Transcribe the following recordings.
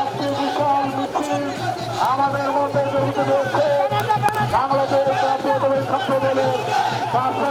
একটি বিশাল মিছিল আমাদের মধ্যে জড়িত রয়েছে বাংলাদেশ জাতীয়তাবাদী ছাত্র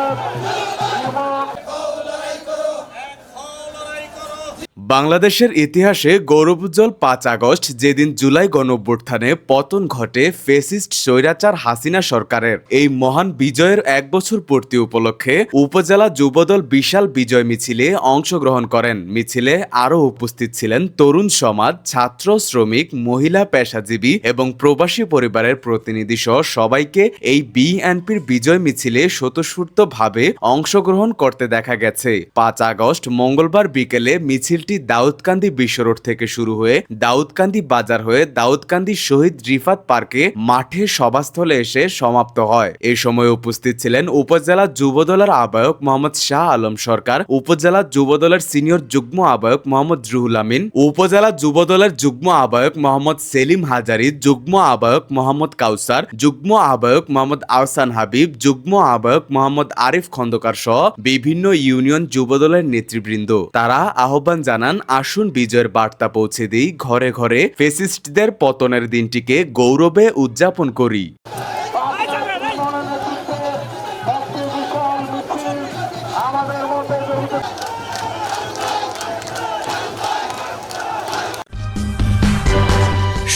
বাংলাদেশের ইতিহাসে গৌরবোজ্জ্বল পাঁচ আগস্ট, যেদিন জুলাই গণঅভ্যুত্থানে পতন ঘটে ফেসিস্ট স্বৈরাচার হাসিনা সরকারের। এই মহান বিজয়ের এক বছর পূর্তি উপলক্ষে উপজেলা যুবদল বিশাল বিজয় মিছিলে অংশগ্রহণ করেন। মিছিলে আরও উপস্থিত ছিলেন তরুণ সমাজ, ছাত্র, শ্রমিক, মহিলা, পেশাজীবী এবং প্রবাসী পরিবারের প্রতিনিধি সহ সবাইকে এই বিএনপির বিজয় মিছিলে স্বতঃস্ফূর্তভাবে অংশগ্রহণ করতে দেখা গেছে। পাঁচ আগস্ট, মঙ্গলবার বিকেলে মিছিলটি দাউদকান্দি বিশ্ব রোড থেকে শুরু হয়ে দাউদকান্দি বাজার হয়ে দাউদকান্দি শহীদ রিফাত পার্কে মাঠে সভাস্থলে এসে সমাপ্ত হয়। এই সময় উপস্থিত ছিলেন উপজেলা যুবদলের আহ্বায়ক মোহাম্মদ শাহ আলম সরকার, উপজেলা যুবদলের সিনিয়র যুগ্ম আহ্বায়ক মোহাম্মদ রুহুল আমিন, উপজেলা যুবদলের যুগ্ম আহ্বায়ক মোহাম্মদ সেলিম হাজারি, যুগ্ম আহ্বায়ক মোহাম্মদ কাউসার, যুগ্ম আহ্বায়ক মোহাম্মদ আহসান হাবিব, যুগ্ম আহ্বায়ক মোহাম্মদ আরিফ খন্দকার সহ বিভিন্ন ইউনিয়ন যুবদলের নেতৃবৃন্দ। তারা আহ্বান জানান আসুন বিজয়ের বার্তা পৌঁছে দিই, ঘরে ঘরে ফেসিস্টদের পতনের দিনটিকে গৌরবে উদযাপন করি।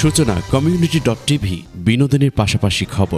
সূচনা, কমিউনিটি ডট টিভি, বিনোদনের পাশাপাশি খবর।